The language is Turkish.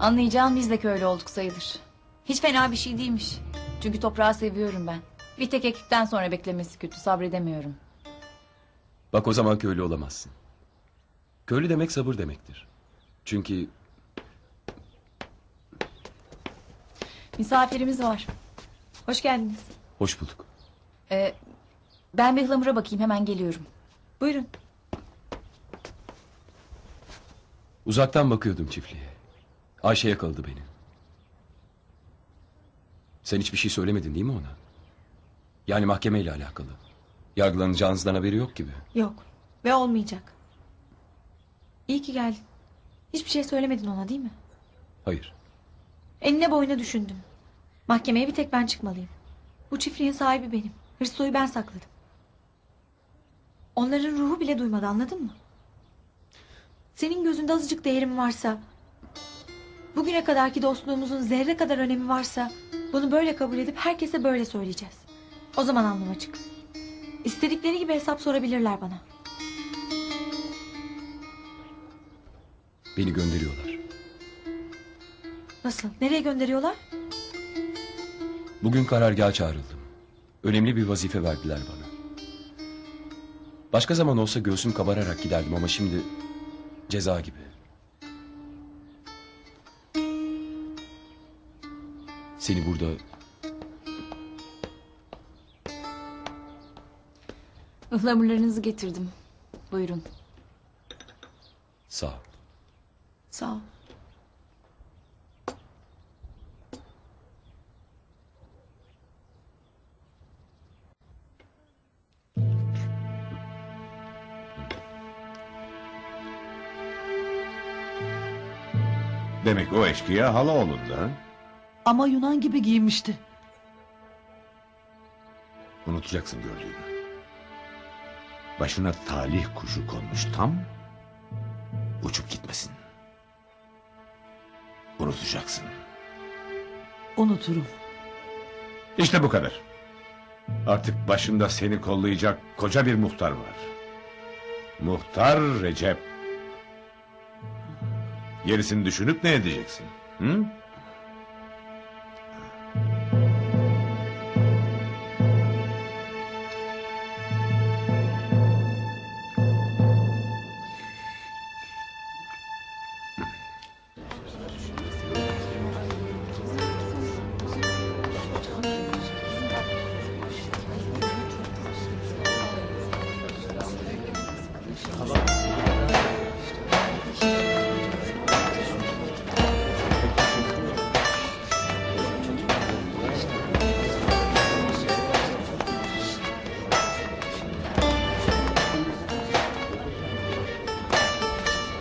Anlayacağın biz de köylü olduk sayılır. Hiç fena bir şey değilmiş. Çünkü toprağı seviyorum ben. Bir tek ektikten sonra beklemesi kötü sabredemiyorum. Bak o zaman köylü olamazsın. Köylü demek sabır demektir. Çünkü Misafirimiz var. Hoş geldiniz. hoş bulduk. Ee, ben bir ıhlamura bakayım hemen geliyorum. Buyurun. Uzaktan bakıyordum çiftliğe. Ayşe yakaladı beni. Sen hiçbir şey söylemedin değil mi ona? Yani mahkemeyle alakalı. Yargılanacağınızdan haberi yok gibi. Yok. Ve olmayacak. İyi ki geldin. Hiçbir şey söylemedin ona değil mi? Hayır. Enine boyuna düşündüm. Mahkemeye bir tek ben çıkmalıyım. Bu çiftliğin sahibi benim. Hırsoyu ben sakladım. Onların ruhu bile duymadı anladın mı? Senin gözünde azıcık değerim varsa... ...bugüne kadarki dostluğumuzun zerre kadar önemi varsa... ...bunu böyle kabul edip herkese böyle söyleyeceğiz. O zaman anlam açık. İstedikleri gibi hesap sorabilirler bana. Beni gönderiyorlar. Nasıl? Nereye gönderiyorlar? Bugün karargaha çağrıldım. Önemli bir vazife verdiler bana. Başka zaman olsa göğsüm kabararak giderdim ama şimdi ceza gibi. Seni burada Ihlamurlarınızı getirdim. Buyurun. sağ ol. Sağ ol. Demek o eşkıya hala olundu ha? Ama Yunan gibi giymişti. Unutacaksın gördüğünü. Başına talih kuşu konmuş tam. Uçup gitmesin. Unutacaksın. Unuturum. İşte bu kadar. Artık başında seni kollayacak koca bir muhtar var. Muhtar Recep. Gerisini düşünüp ne edeceksin? Hı?